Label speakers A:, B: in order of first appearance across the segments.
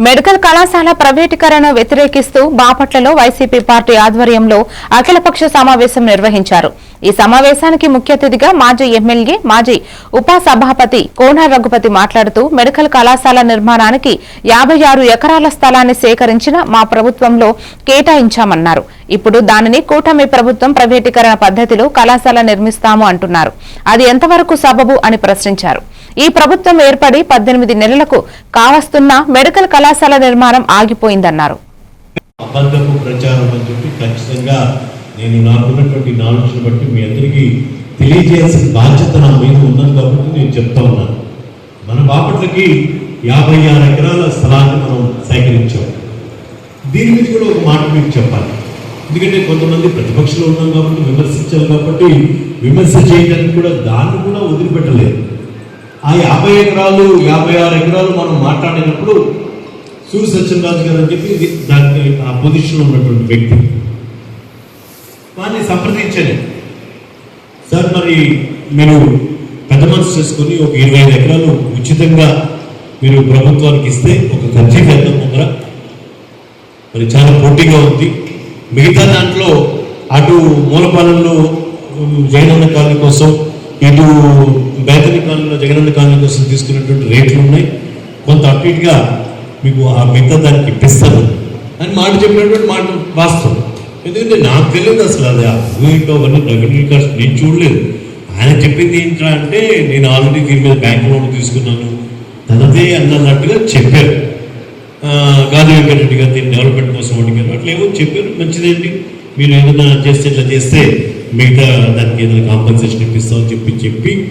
A: Medical కళాశాల ప్రైవేటీకరణ వ్యతిరేకిస్తూ బాపట్లలో వైసీపీ పార్టీ ఆధ్వర్యంలో అఖిలపక్ష సమావేశం నిర్వహించారు. ఈ సమావేశానికి ముఖ్య అతిథిగా మాజీ ఎమ్మెల్యే మాజీ ఉపసభాపతి కోన రఘుపతి మాట్లాడుతూ మెడికల్ కళాశాల నిర్మాణానికి యాభై ఆరు ఎకరాల స్థలాన్ని సేకరించిన మా ప్రభుత్వంలో కేటాయించామన్నారు. ఇప్పుడు దానిని కూటమి ప్రభుత్వం ప్రైవేటీకరణ పద్ధతిలో కళాశాల నిర్మిస్తాము అంటున్నారు. అది ఎంతవరకు సబబు అని ప్రశ్నించారు. ఈ ప్రభుత్వం ఏర్పడి పద్దెనిమిది నెలలకు కావస్తున్న మెడికల్ కళాశాల నిర్మాణం ఆగిపోయిందన్నారు.
B: అబద్ధపు ప్రచారం అని చెప్పి ఖచ్చితంగా నేను నాకున్నటువంటి నాలెడ్జ్ని బట్టి మీ అందరికీ తెలియజేయాల్సిన బాధ్యత నా మీద ఉన్నది కాబట్టి నేను చెప్తా ఉన్నాను. మన బాపట్లకి యాభై ఆరు ఎకరాల స్థలాన్ని మనం సేకరించాం. దీని మీద కూడా ఒక మాట మీకు చెప్పాలి. ఎందుకంటే కొంతమంది ప్రతిపక్షంలో ఉన్నాం కాబట్టి విమర్శించాలి కాబట్టి విమర్శ చేయడానికి కూడా దాన్ని కూడా వదిలిపెట్టాలి యాభై ఎకరాలు యాభై ఆరు ఎకరాలు మనం మాట్లాడినప్పుడు సూర్య సత్యరాజు గారు అని చెప్పి దాన్ని ఆ పొజిషన్లో ఉన్నటువంటి వ్యక్తి. వారిని సంప్రదించాను సార్ మరి మీరు పెద్ద మనసు చేసుకొని ఒక ఇరవై ఐదు ఎకరాలు ఉచితంగా మీరు ప్రభుత్వానికి ఇస్తే ఒక కర్జీ వేద్దాం ముందర మరి చాలా పోటీగా ఉంది. మిగతా దాంట్లో అటు మూలపాలెంలో జగనన్న కాలనీ కోసం ఇటు బేతని కాలనీలో జగనన్న కాలనీ కోసం తీసుకున్నటువంటి రేట్లు ఉన్నాయి. కొంత అటు మీకు ఆ మిగతా దానికి ఇప్పిస్తారు. అని మాట చెప్పినటువంటి మాట వాస్తవం. ఎందుకంటే నాకు తెలియదు అసలు అది ఆ భూమిక అవన్నీ రెవెన్యూ కాస్ట్ నేను చూడలేదు. ఆయన చెప్పింది ఏంటా అంటే నేను ఆల్రెడీ దీని మీద బ్యాంక్ లోన్ తీసుకున్నాను. తనదే అన్నట్టుగా చెప్పారు. గాంధీ గాలి వెంకటరెడ్డి గారు దీన్ని డెవలప్మెంట్ కోసం అడిగారు. అట్లా ఏమో చెప్పారు. మంచిదండి మీరు ఏదైనా చేస్తే ఇట్లా చేస్తే మిగతా దానికి ఏదైనా కాంపన్సేషన్ ఇప్పిస్తామని చెప్పి చెప్పి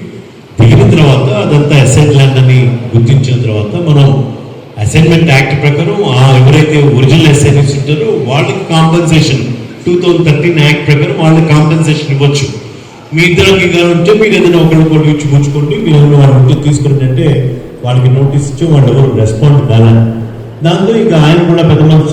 B: దిగిన తర్వాత అదంతా అసెంట్ ల్యాండ్ అని గుర్తించిన తర్వాత మనం అసైన్మెంట్ యాక్ట్ ప్రకారం ఆ ఎవరైతే ఒరిజినల్ ఎస్ఐనిస్ ఉంటారో వాళ్ళకి compensation two thousand thirteen act ప్రకారం వాళ్ళకి కాంపెన్సేషన్ ఇవ్వచ్చు. మీ ఇద్దరికి కానీ ఉంటే మీరు ఏదైనా ఒకళ్ళు ఒకటి ఇచ్చి పుచ్చుకోండి మీరు ఏదైనా వాళ్ళు ఉంటే అంటే వాళ్ళకి నోటీస్ ఇచ్చి వాళ్ళు ఎవరు రెస్పాండ్ కాలేదు దాంతో ఇంకా ఆయన కూడా పెద్ద